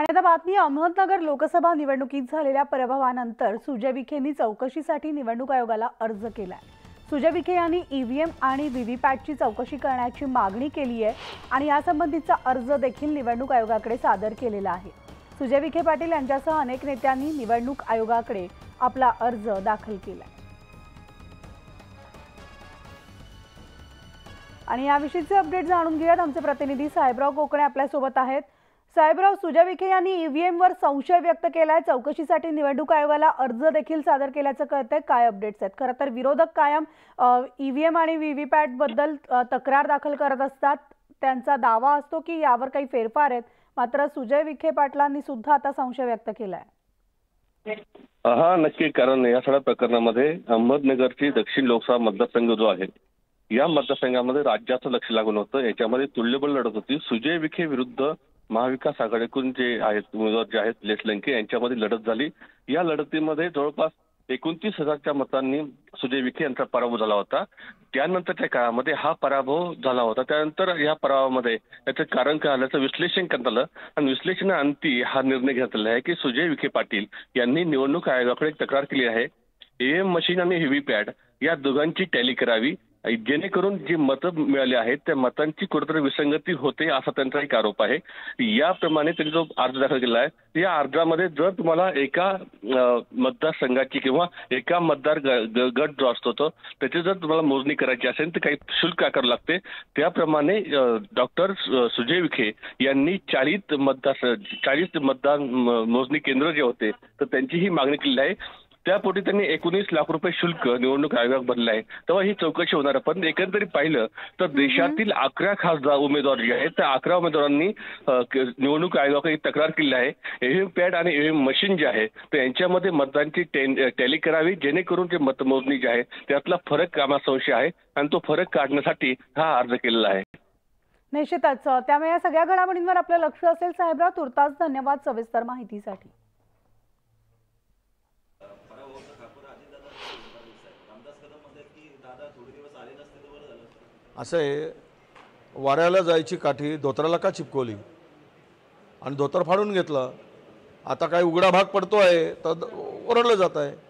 आणि आता बातमी अहमदनगर लोकसभा निवडणुकीत झालेल्या पराभवानंतर सुजय विखेंनी चौकशीसाठी निवडणूक आयोगाला अर्ज केला सुजय विखे यांनी ईव्हीएम आणि व्हीव्हीपॅटची चौकशी करण्याची मागणी केली आहे आणि यासंबंधीचा अर्ज देखील निवडणूक आयोगाकडे सादर केलेला आहे. सुजय विखे पाटील यांच्यासह अनेक नेत्यांनी निवडणूक आयोगाकडे आपला अर्ज दाखल केला आणि याविषयीचे अपडेट जाणून घेऊयात. आमचे प्रतिनिधी साहेबराव कोकणे आपल्यासोबत आहेत. साहेबराव सुजय विखे यांनी ईव्हीएमवर संशय व्यक्त केलाय. चौकशीसाठी निवडणूक आयोगाला अर्ज देखील सादर केल्याचं कळतंय. काय अपडेट्स आहेत? खरं तर विरोधक कायम ईव्हीएम आणि व्हीव्हीपॅटबद्दल तक्रार दाखल करत असतात. त्यांचा दावा असतो की यावर काही फेरफार आहेत. मात्र सुजय विखे पाटलांनी सुद्धा आता संशय व्यक्त केलाय. हा नक्की. कारण या सगळ्या प्रकरणामध्ये अहमदनगरची दक्षिण लोकसभा मतदारसंघ जो आहे या मतदारसंघामध्ये राज्याचं लक्ष लागून होतं. याच्यामध्ये तुल्यबळ लढत होती. सुजय विखे विरुद्ध महाविकास आघाडीकडून जे आहेत उमेदवार जे आहेत लेस लंके यांच्यामध्ये लढत झाली. या लढतीमध्ये जवळपास एकोणतीस हजारच्या मतांनी सुजय विखे यांचा पराभव झाला होता. त्यानंतरच्या काळामध्ये हा पराभव झाला होता. त्यानंतर या पराभवामध्ये याचं कारण काय आल्याचं विश्लेषण करण्यात आलं. आणि विश्लेषणाअंती हा निर्णय घेण्यात आला आहे की सुजय विखे पाटील यांनी निवडणूक आयोगाकडे तक्रार केली आहे. ईव्हीएम मशीन आणि व्हीव्हीपॅट या दोघांची टॅली करावी. जेणेकरून जे मतं मिळाली आहेत त्या मतांची कुठेतरी विसंगती होते असा त्यांचा एक आरोप आहे. याप्रमाणे त्यांनी जो अर्ज दाखल केला आहे या अर्जामध्ये जर तुम्हाला एका मतदारसंघाची किंवा एका मतदार गट जो असतो तो त्याची जर तुम्हाला मोजणी करायची असेल तर काही शुल्क आकारावं लागते. त्याप्रमाणे डॉक्टर सुजय विखे यांनी चाळीस मतदार चाळीस मतदान मोजणी केंद्र जे होते तर त्यांची ही मागणी केलेली आहे. त्यापोटी त्यांनी एकोणीस लाख रुपये शुल्क निवडणूक आयोगात भरलं आहे. तेव्हा ही चौकशी होणार आहे. पण एकंदरीत पाहिलं तर देशातील अकरा खासदार उमेदवार जे आहेत त्या अकरा उमेदवारांनी निवडणूक आयोगाकडे तक्रार केली आहे. ईव्हीएम पॅड आणि ईव्हीएम मशीन जे आहे तर यांच्यामध्ये मतदानची टॅली करावी जेणेकरून जे मतमोजणी जी आहे त्यातला फरक कामा संशय आहे आणि तो फरक काढण्यासाठी हा अर्ज केलेला आहे. निश्चितच. त्यामुळे या सगळ्या घडामोडींवर आपलं लक्ष असेल. साहेबराव तुर्तास धन्यवाद सविस्तर माहितीसाठी. असं आहे वाऱ्याला जायची काठी धोत्राला का चिपकवली? आणि धोतर फाडून घेतलं आता काय उघडा भाग पडतो आहे तर ओरडलं जात आहे.